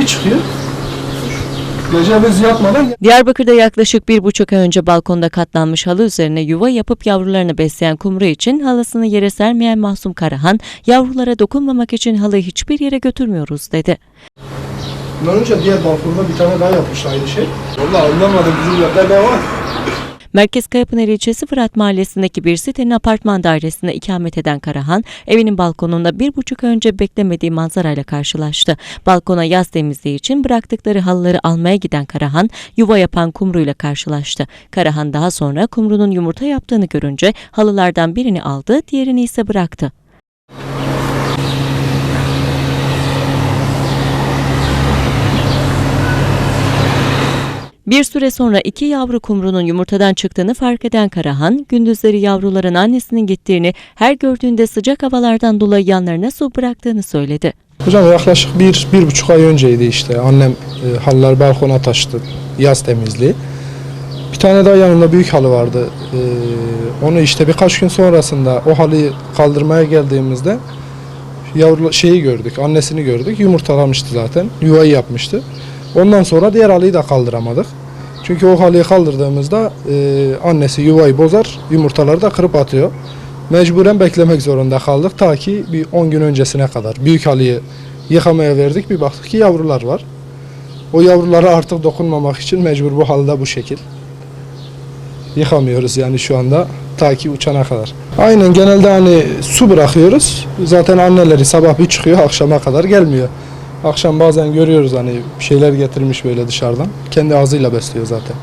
bir çıkıyor. Gece biz yatmadan Diyarbakır'da yaklaşık bir buçuk ay önce balkonda katlanmış halı üzerine yuva yapıp yavrularını besleyen kumru için halısını yere sermeyen Mahsum Karahan, yavrulara dokunmamak için halıyı hiçbir yere götürmüyoruz dedi. Bundan önce diğer balkonda bir tane daha yapmış aynı şey. Vallahi anlamadım bizim yerde ne var? Merkez Kayapınar ilçesi Fırat Mahallesi'ndeki bir sitenin apartman dairesinde ikamet eden Karahan, evinin balkonunda bir buçuk önce beklemediği manzarayla karşılaştı. Balkona yaz temizliği için bıraktıkları halıları almaya giden Karahan, yuva yapan kumruyla karşılaştı. Karahan daha sonra kumrunun yumurta yaptığını görünce halılardan birini aldı, diğerini ise bıraktı. Bir süre sonra iki yavru kumrunun yumurtadan çıktığını fark eden Karahan, gündüzleri yavruların annesinin gittiğini, her gördüğünde sıcak havalardan dolayı yanlarına su bıraktığını söyledi. Hocam yaklaşık bir, bir buçuk ay önceydi işte. Annem e, halıları balkona taşıdı. Yaz temizliği. Bir tane daha yanında büyük halı vardı. E, onu işte birkaç gün sonrasında o halıyı kaldırmaya geldiğimizde yavru şeyi gördük. Annesini gördük. Yumurtalamıştı zaten. Yuvayı yapmıştı. Ondan sonra diğer halıyı da kaldıramadık. Çünkü o halıyı kaldırdığımızda e, annesi yuvayı bozar, yumurtaları da kırıp atıyor. Mecburen beklemek zorunda kaldık ta ki bir 10 gün öncesine kadar. Büyük halıyı yıkamaya verdik bir baktık ki yavrular var. O yavrulara artık dokunmamak için mecbur bu halıda bu şekil. Yıkamıyoruz yani şu anda ta ki uçana kadar. Aynen genelde hani su bırakıyoruz. Zaten anneleri sabah bir çıkıyor akşama kadar gelmiyor. Akşam bazen görüyoruz hani şeyler getirmiş böyle dışarıdan. Kendi ağzıyla besliyor zaten.